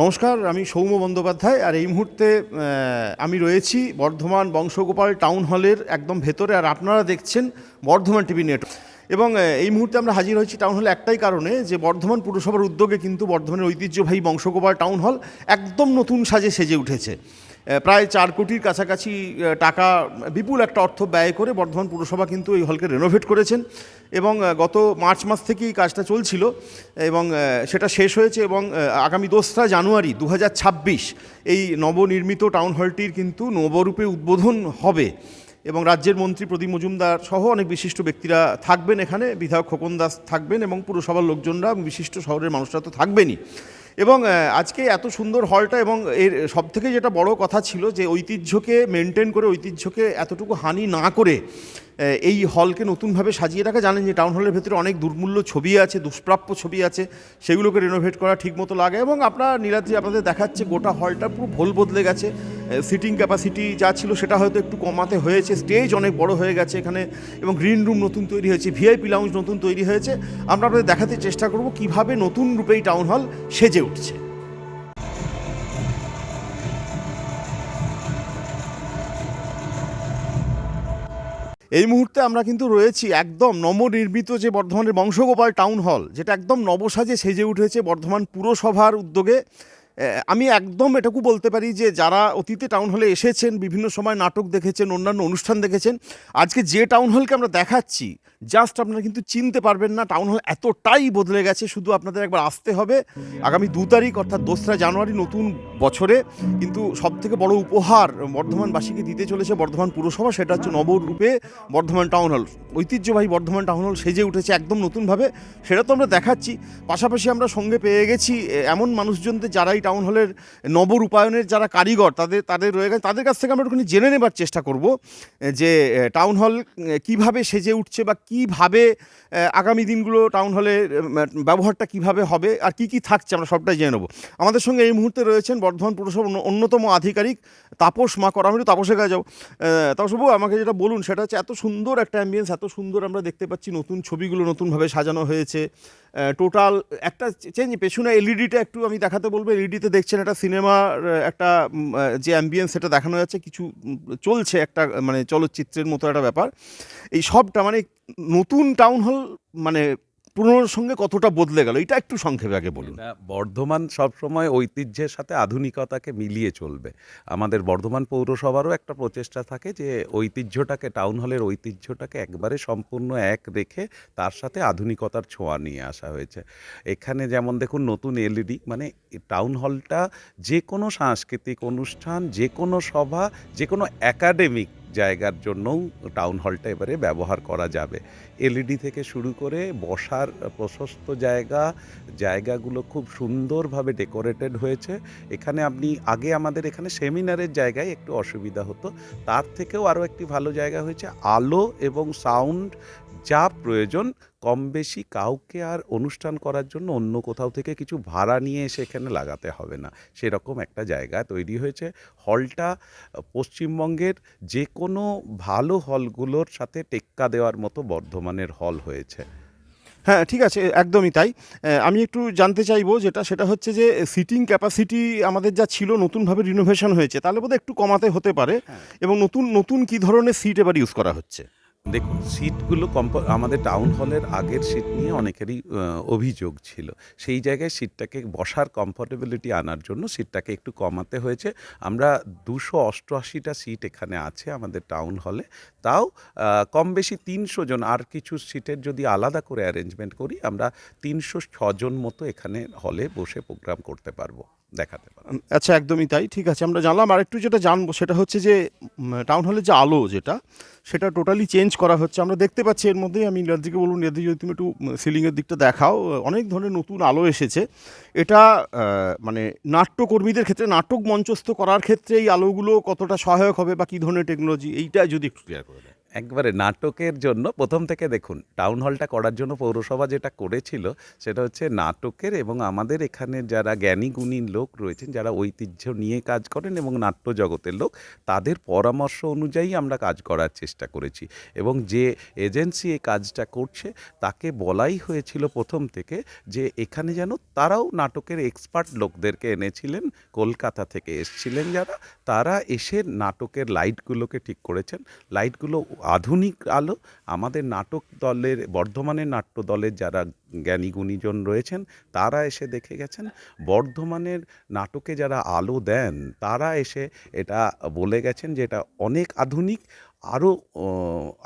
নমস্কার, আমি সৌম্য বন্দ্যোপাধ্যায় আর এই মুহূর্তে আমি রয়েছি বর্ধমান বংশগোপাল টাউন হলের একদম ভেতরে আর আপনারা দেখছেন বর্ধমান টিভি নেটওয়ার্ক এবং এই মুহূর্তে আমরা হাজির হয়েছি টাউন হলে একটাই কারণে যে বর্ধমান পুরসভার উদ্যোগে কিন্তু বর্ধমানের ঐতিহ্যবাহী বংশগোপাল টাউন হল একদম নতুন সাজে সেজে উঠেছে। প্রায় চার কোটির কাছাকাছি টাকা বিপুল একটা অর্থ ব্যয় করে বর্ধমান পুরসভা কিন্তু এই হলকে রেনোভেট করেছেন এবং গত মার্চ মাস থেকেই কাজটা চলছিল এবং সেটা শেষ হয়েছে এবং আগামী দোসরা জানুয়ারি দু হাজার ছাব্বিশ এই নবনির্মিত টাউন হলটির কিন্তু নবরূপে উদ্বোধন হবে এবং রাজ্যের মন্ত্রী প্রদীপ মজুমদার সহ অনেক বিশিষ্ট ব্যক্তিরা থাকবেন এখানে। বিধায়ক খোকন দাস থাকবেন এবং পুরসভার লোকজনরা বিশিষ্ট শহরের মানুষরা তো থাকবেনই। এবং আজকে এত সুন্দর হলটা এবং এর সব থেকে যেটা বড় কথা ছিল যে ঐতিহ্যকে মেনটেন করে, ঐতিহ্যকে এতটুকু হানি না করে এই হলকে নতুনভাবে সাজিয়ে রাখা। জানেন যে টাউন হলের ভেতরে অনেক দুর্মূল্য ছবি আছে, দুষ্প্রাপ্য ছবি আছে, সেগুলোকে রেনোভেট করা ঠিকমতো লাগে এবং আপনার নীলাদ্রি আপনাদের দেখাচ্ছে গোটা হলটা পুরো ভোল বদলে গেছে। সিটিং ক্যাপাসিটি যা ছিল সেটা হয়তো একটু কমাতে হয়েছে। স্টেজ অনেক বড় হয়ে গেছে এখানে এবং গ্রিন রুম নতুন তৈরি হয়েছে ভিআইপি লাউঞ্জ নতুন তৈরি হয়েছে। আমরা আপনাদের দেখাতে চেষ্টা করব কীভাবে নতুন রূপেই টাউন হল সেজে উঠছে। এই মুহূর্তে আমরা কিন্তু রয়েছি একদম নবনির্মিত যে বর্ধমানের বংশগোপাল টাউন হল যেটা একদম নবসাজে সেজে উঠেছে বর্ধমান পুরসভার উদ্যোগে। আমি একদম এটুকু বলতে পারি যে যারা অতীতে টাউন হলে এসেছেন, বিভিন্ন সময় নাটক দেখেছেন, অন্যান্য অনুষ্ঠান দেখেছেন, আজকে যে টাউন হলকে আমরা দেখাচ্ছি জাস্ট আপনারা কিন্তু চিনতে পারবেন না টাউন হল এতটাই বদলে গেছে, শুধু আপনাদের একবার আসতে হবে। আগামী দু তারিখ, অর্থাৎ দোসরা জানুয়ারি, নতুন বছরে কিন্তু সব থেকে বড় উপহার বর্ধমানবাসীকে দিতে চলেছে বর্ধমান পুরসভা, সেটা হচ্ছে নবরূপে বর্ধমান টাউন হল ঐতিহ্যবাহী বর্ধমান টাউন হল সেজে উঠেছে একদম নতুনভাবে, সেটা তো আমরা দেখাচ্ছি। পাশাপাশি আমরা সঙ্গে পেয়ে গেছি এমন মানুষজনদের যারা এই টাউন হলের নবরূপায়নের যারা কারিগর, তাদের তাদের রয়ে গেছে। তাদের কাছ থেকে আমরা একটুখানি জেনে নেবার চেষ্টা করব যে টাউন হল কীভাবে সেজে উঠছে বা কীভাবে আগামী দিনগুলো টাউন হলে ব্যবহারটা কীভাবে হবে আর কি কি থাকছে আমরা সবটাই জেনে নেব। আমাদের সঙ্গে এই মুহূর্তে রয়েছেন বর্ধমান পুরসভার অন্যতম আধিকারিক তাপস মাকর আমি একটু তাপসের কাছে যাব তাপসবাবু, আমাকে যেটা বলুন, সেটা হচ্ছে এত সুন্দর একটা অ্যাম্বিয়েন্স এত সুন্দর আমরা দেখতে পাচ্ছি নতুন ছবিগুলো নতুনভাবে সাজানো হয়েছে। টোটাল একটা চেঞ্জ পেছনে এলইডিটা একটু আমি দেখাতে বলব। এলইডিতে দেখছেন একটা সিনেমার একটা যে অ্যাম্বিয়েন্স সেটা দেখানো যাচ্ছে, কিছু চলছে একটা মানে চলচ্চিত্রের মতো একটা ব্যাপার। এই সবটা মানে নতুন টাউন হল মানে পুরনোর সঙ্গে কতটা বদলে গেল? এটা একটু সংক্ষেপে আগে বলুন। বর্ধমান সবসময় ঐতিহ্যের সাথে আধুনিকতাকে মিলিয়ে চলবে। আমাদের বর্ধমান পৌরসভারও একটা প্রচেষ্টা থাকে যে ঐতিহ্যটাকে, টাউন হলের ঐতিহ্যটাকে একবারে সম্পূর্ণ এক রেখে তার সাথে আধুনিকতার ছোঁয়া নিয়ে আসা হয়েছে। এখানে যেমন দেখুন, নতুন এলইডি মানে টাউন হলটা যে কোনো সাংস্কৃতিক অনুষ্ঠান, যে কোনো সভা, যে কোনো একাডেমিক জায়গার জন্যও টাউন হলটা এবারে ব্যবহার করা যাবে। এলইডি থেকে শুরু করে বসার প্রশস্ত জায়গা, জায়গাগুলো খুব সুন্দরভাবে ডেকোরেটেড হয়েছে। এখানে আপনি আগে আমাদের এখানে সেমিনারের জায়গায় একটু অসুবিধা হতো। তার থেকেও আরও একটি ভালো জায়গা হয়েছে। আলো এবং সাউন্ড যা প্রয়োজন কম বেশি কাউকে আর অনুষ্ঠান করার জন্য অন্য কোথাও থেকে কিছু ভাড়া নিয়ে এসে এখানে লাগাতে হবে না। সেরকম একটা জায়গা তৈরি হয়েছে। হলটা পশ্চিমবঙ্গের যে কোনো ভালো হলগুলোর সাথে টেক্কা দেওয়ার মতো বর্ধমানের হল হয়েছে। হ্যাঁ ঠিক আছে একদমই তাই। আমি একটু জানতে চাইব যেটা সেটা হচ্ছে যে সিটিং ক্যাপাসিটি আমাদের যা ছিল নতুনভাবে রিনোভেশন হয়েছে তাহলে বোধহয় একটু কমাতে হতে পারে এবং নতুন নতুন কি ধরনের সিট এবার ইউজ করা হচ্ছে? দেখুন, সিটগুলো কম্প আমাদের টাউন হলের আগের সিট নিয়ে অনেকেরই অভিযোগ ছিল। সেই জায়গায় সিটটাকে বসার কমফোর্টেবিলিটি আনার জন্য সিটটাকে একটু কমাতে হয়েছে। আমরা দুশো অষ্টআশিটা সিট এখানে আছে আমাদের টাউন হলে তাও কম বেশি তিনশো জন, আর কিছু সিটের যদি আলাদা করে অ্যারেঞ্জমেন্ট করি, আমরা তিনশো ছজন মতো এখানে হলে বসে প্রোগ্রাম করতে পারব। দেখাতে উম, আচ্ছা একদমই তাই। ঠিক আছে আমরা জানলাম। আর একটু যেটা জানব সেটা হচ্ছে যে টাউন হলের যে আলো যেটা সেটা টোটালি চেঞ্জ করা হচ্ছে। আমরা দেখতে পাচ্ছি এর মধ্যেই আমি নীলাদ্রিকে বলুন নীলাদ্রি যদি তুমি একটু সিলিংয়ের দিকটা দেখাও অনেক ধরনের নতুন আলো এসেছে। এটা মানে নাট্যকর্মীদের ক্ষেত্রে নাটক মঞ্চস্থ করার ক্ষেত্রে এই আলোগুলো কতটা সহায়ক হবে বা কী ধরনের টেকনোলজি এইটা যদি একটু ক্লিয়ার করে দেয়। একবারে নাটকের জন্য প্রথম থেকে দেখুন টাউন হলটা করার জন্য পৌরসভা যেটা করেছিল সেটা হচ্ছে নাটকের এবং আমাদের এখানে যারা জ্ঞানী গুণী লোক রয়েছেন, যারা ঐতিহ্য নিয়ে কাজ করেন এবং নাট্য জগতের লোক, তাদের পরামর্শ অনুযায়ী আমরা কাজ করার চেষ্টা করেছি এবং যে এজেন্সি এই কাজটা করছে, তাকে বলাই হয়েছিল প্রথম থেকে যে এখানে যেন তারাও নাটকের এক্সপার্ট লোকদেরকে এনেছিলেন, কলকাতা থেকে এসছিলেন যারা, তারা এসে নাটকের লাইটগুলোকে ঠিক করেছেন লাইটগুলো আধুনিক আলো, আমাদের নাটক দলের বর্ধমানের নাট্য দলের যারা জ্ঞানী গুণীজন রয়েছেন, তারা এসে দেখে গেছেন, বর্ধমানের নাটকে যারা আলো দেন, তারা এসে এটা বলে গেছেন যে এটা অনেক আধুনিক আরও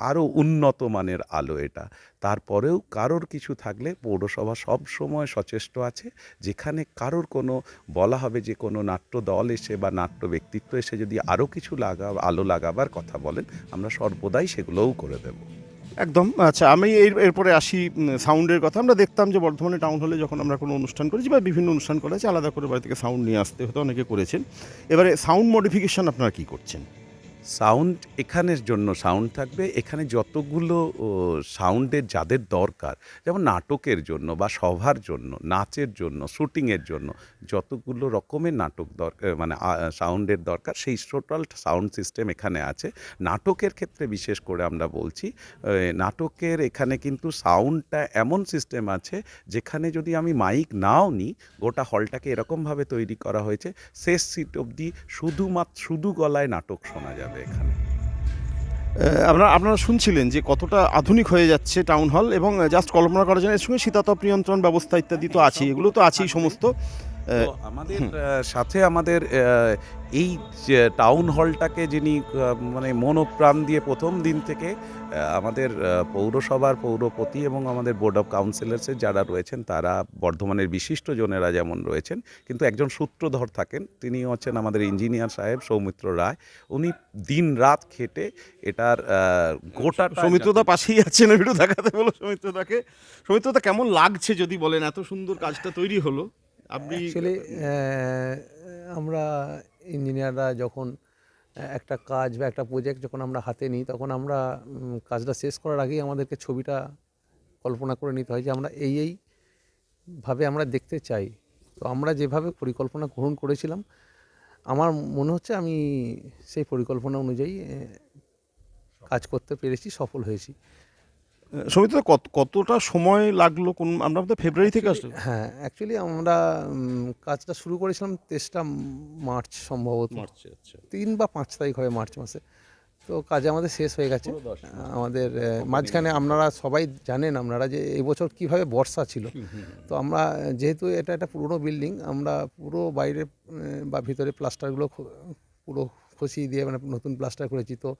আরও উন্নত মানের আলো এটা। তারপরেও কারোর কিছু থাকলে পৌরসভা সব সময় সচেষ্ট আছে। যেখানে কারোর কোনো, বলা হবে যে কোনো নাট্য দল এসে বা নাট্য ব্যক্তিত্ব এসে যদি আরও কিছু লাগা, আলো লাগাবার কথা বলেন, আমরা সর্বদাই সেগুলোও করে দেব। একদম। আচ্ছা আমি এর, এরপরে আসি সাউন্ডের কথা। আমরা দেখতাম যে বর্ধমানে টাউন হলে যখন আমরা কোনো অনুষ্ঠান করেছি বা বিভিন্ন অনুষ্ঠান করা হয়েছে আলাদা করে বাড়ি থেকে সাউন্ড নিয়ে আসতে হতো, অনেকে করেছেন। এবারে সাউন্ড মডিফিকেশন আপনারা কি করছেন? সাউন্ড এখানের জন্য সাউন্ড থাকবে। এখানে যতগুলো সাউন্ডের যাদের দরকার, যেমন নাটকের জন্য বা সভার জন্য, নাচের জন্য, শুটিংয়ের জন্য, যতগুলো রকমের নাটক দরকার মানে সাউন্ডের দরকার, সেই টোটাল সাউন্ড সিস্টেম এখানে আছে। নাটকের ক্ষেত্রে বিশেষ করে আমরা বলছি নাটকের এখানে কিন্তু সাউন্ডটা এমন সিস্টেম আছে, যেখানে যদি আমি মাইক নাও নিই, গোটা হলটাকে এরকমভাবে তৈরি করা হয়েছে, শেষ সিট অবধি শুধুমাত্র শুধু গলায় নাটক শোনা যাবে। এখানে। আপনারা আপনারা শুনছিলেন যে কতটা আধুনিক হয়ে যাচ্ছে টাউন হল এবং জাস্ট কল্পনা করার জন্য এর সঙ্গে শীতাতপ নিয়ন্ত্রণ ব্যবস্থা ইত্যাদি তো আছেই, এগুলো তো আছেই সমস্ত। আমাদের সাথে আমাদের এই টাউন হলটাকে যিনি মানে মনোপ্রাণ দিয়ে প্রথম দিন থেকে আমাদের পৌরসভার পৌরপতি এবং আমাদের বোর্ড অফ কাউন্সিলার্সের যারা রয়েছেন তারা বর্ধমানের বিশিষ্ট জনেরা যেমন রয়েছেন কিন্তু একজন সূত্রধর থাকেন। তিনি হচ্ছেন আমাদের ইঞ্জিনিয়ার সাহেব সৌমিত্র রায়। উনি দিন রাত খেটে এটার গোটাটা সৌমিত্রদা পাশেই আছেন একটু দেখাতে বলো সৌমিত্রদাকে। সৌমিত্রদা কেমন লাগছে যদি বলেন এত সুন্দর কাজটা তৈরি হলো? আপনি আমরা ইঞ্জিনিয়াররা যখন একটা কাজ বা একটা প্রজেক্ট যখন আমরা হাতে নিই, তখন আমরা কাজটা শেষ করার আগেই আমাদেরকে ছবিটা কল্পনা করে নিতে হয় যে আমরা এই এই ভাবে আমরা দেখতে চাই। তো আমরা যেভাবে পরিকল্পনা গ্রহণ করেছিলাম, আমার মনে হচ্ছে আমি সেই পরিকল্পনা অনুযায়ী কাজ করতে পেরেছি, সফল হয়েছি। সৌমিত্রদা কত কতটা সময় লাগল? কোন আমরা তো ফেব্রুয়ারি থেকে আসলো হ্যাঁ অ্যাকচুয়ালি আমরা কাজটা শুরু করেছিলাম তেইশটা মার্চ সম্ভবত। মার্চে আচ্ছা। তিন বা পাঁচ তারিখ হবে মার্চ মাসে। তো কাজ আমাদের শেষ হয়ে গেছে। আমাদের মাঝখানে আপনারা সবাই জানেন আপনারা যে এবছর কীভাবে বর্ষা ছিল। তো আমরা যেহেতু এটা একটা পুরনো বিল্ডিং আমরা পুরো বাইরে বা ভিতরে প্লাস্টারগুলো পুরো খসিয়ে দিয়ে মানে নতুন প্লাস্টার করেছি। তো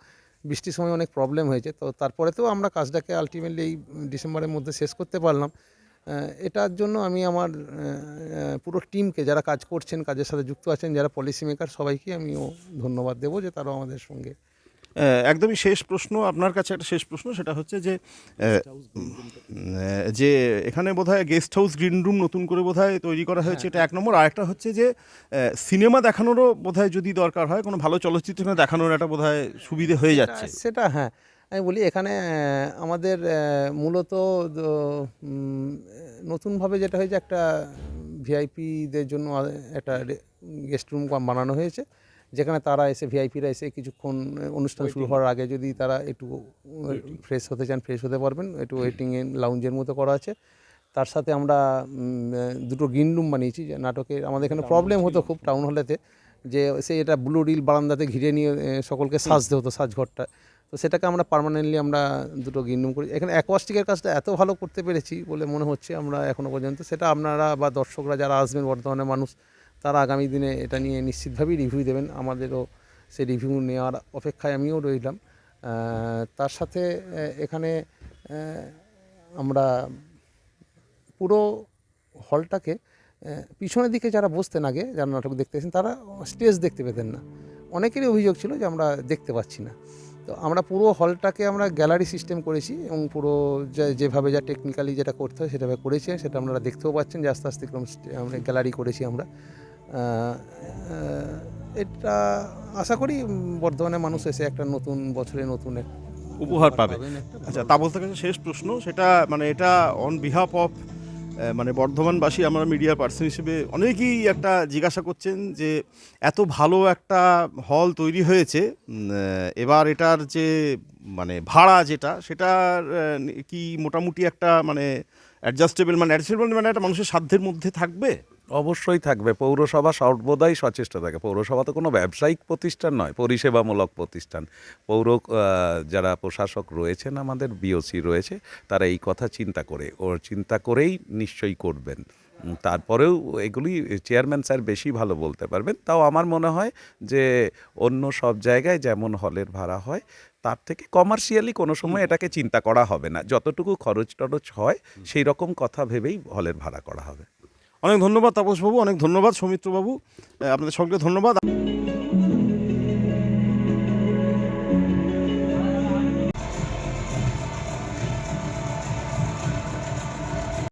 বৃষ্টির সময় অনেক প্রবলেম হয়েছে। তো তারপরে তো আমরা কাজটাকে আলটিমেটলি এই ডিসেম্বরের মধ্যে শেষ করতে পারলাম। এটার জন্য আমি আমার পুরো টিমকে যারা কাজ করছেন, কাজের সাথে যুক্ত আছেন, যারা পলিসি মেকার সবাইকে আমিও ধন্যবাদ দেবো যে তারাও আমাদের সঙ্গে একদমই শেষ প্রশ্ন আপনার কাছে একটা শেষ প্রশ্ন সেটা হচ্ছে যে যে এখানে বোধহয় গেস্ট হাউস গ্রিন রুম নতুন করে বোধহয় তৈরি করা হয়েছে এটা এক নম্বর। আরেকটা হচ্ছে যে সিনেমা দেখানোরও বোধহয় যদি দরকার হয় কোনো ভালো চলচ্চিত্র এখানে দেখানোর একটা বোধহয় সুবিধে হয়ে যাচ্ছে। সেটা হ্যাঁ। আমি বলি এখানে আমাদের মূলত নতুনভাবে যেটা হয়েছে একটা ভিআইপিদের জন্য একটা গেস্ট রুম বানানো হয়েছে। যেখানে তারা এসে ভিআইপিরা এসে কিছুক্ষণ অনুষ্ঠান শুরু হওয়ার আগে যদি তারা একটু ফ্রেশ হতে চান ফ্রেশ হতে পারবেন। একটু ওয়েটিং লাউঞ্জের মতো করা আছে। তার সাথে আমরা দুটো গ্রিন রুম বানিয়েছি যে নাটকের আমাদের এখানে প্রবলেম হতো খুব টাউন হলেতে যে সেই এটা ব্লু রিল বারান্দাতে ঘিরে নিয়ে সকলকে সাজতে হতো সাজঘরটা। তো সেটাকে আমরা পার্মানেন্টলি আমরা দুটো গ্রিন রুম করি। এখানে অ্যাকোয়াস্টিকের কাজটা এত ভালো করতে পেরেছি বলে মনে হচ্ছে আমরা এখনও পর্যন্ত। সেটা আপনারা বা দর্শকরা যারা আসবেন বর্তমানে মানুষ তারা আগামী দিনে এটা নিয়ে নিশ্চিতভাবেই রিভিউ দেবেন। আমাদেরও সেই রিভিউ নেওয়ার অপেক্ষায় আমিও রইলাম। তার সাথে এখানে আমরা পুরো হলটাকে পিছনের দিকে যারা বসতেন আগে, যারা নাটক দেখতে এসেছেন তারা স্টেজ দেখতে পেতেন না। অনেকেরই অভিযোগ ছিল যে আমরা দেখতে পাচ্ছি না। তো আমরা পুরো হলটাকে আমরা গ্যালারি সিস্টেম করেছি এবং পুরো যেভাবে যা টেকনিক্যালি যেটা করতে হয় সেটাভাবে করেছি, সেটা আপনারা দেখতেও পাচ্ছেন যে আস্তে আস্তে ক্রম গ্যালারি করেছি আমরা। এটা আশা করি বর্ধমানে মানুষ এসে একটা নতুন বছরে নতুন উপহার পাবে। আচ্ছা তাপসের কাছে শেষ প্রশ্ন সেটা মানে এটা অন বিহাফ অফ মানে বর্ধমানবাসী আমরা মিডিয়া পার্সন হিসেবে অনেকেই একটা জিজ্ঞাসা করছেন যে এত ভালো একটা হল তৈরি হয়েছে এবার এটার যে মানে ভাড়া যেটা সেটার কি মোটামুটি একটা মানে অ্যাডজাস্টেবল মানে অ্যাডজাস্টেবল মানে একটা মানুষের সাধ্যের মধ্যে থাকবে? অবশ্যই থাকবে। পৌরসভা সর্বদাই সচেষ্ট থাকে। পৌরসভা তো কোনো ব্যবসায়িক প্রতিষ্ঠান নয় পরিষেবামূলক প্রতিষ্ঠান। পৌর যারা প্রশাসক রয়েছেন আমাদের বিওসি রয়েছে তারা এই কথা চিন্তা করে ওর চিন্তা করেই নিশ্চয়ই করবেন। তারপরেও এগুলি চেয়ারম্যান স্যার বেশি ভালো বলতে পারবেন। তাও আমার মনে হয় যে অন্য সব জায়গায় যেমন হলের ভাড়া হয় তার থেকে কমার্শিয়ালি কোনো সময় এটাকে চিন্তা করা হবে না। যতটুকু খরচ টরচ হয় সেই রকম কথা ভেবেই হলের ভাড়া করা হবে। অনেক ধন্যবাদ তাপসবাবু অনেক ধন্যবাদ সৌমিত্রবাবু। আপনাদের সকলকে ধন্যবাদ।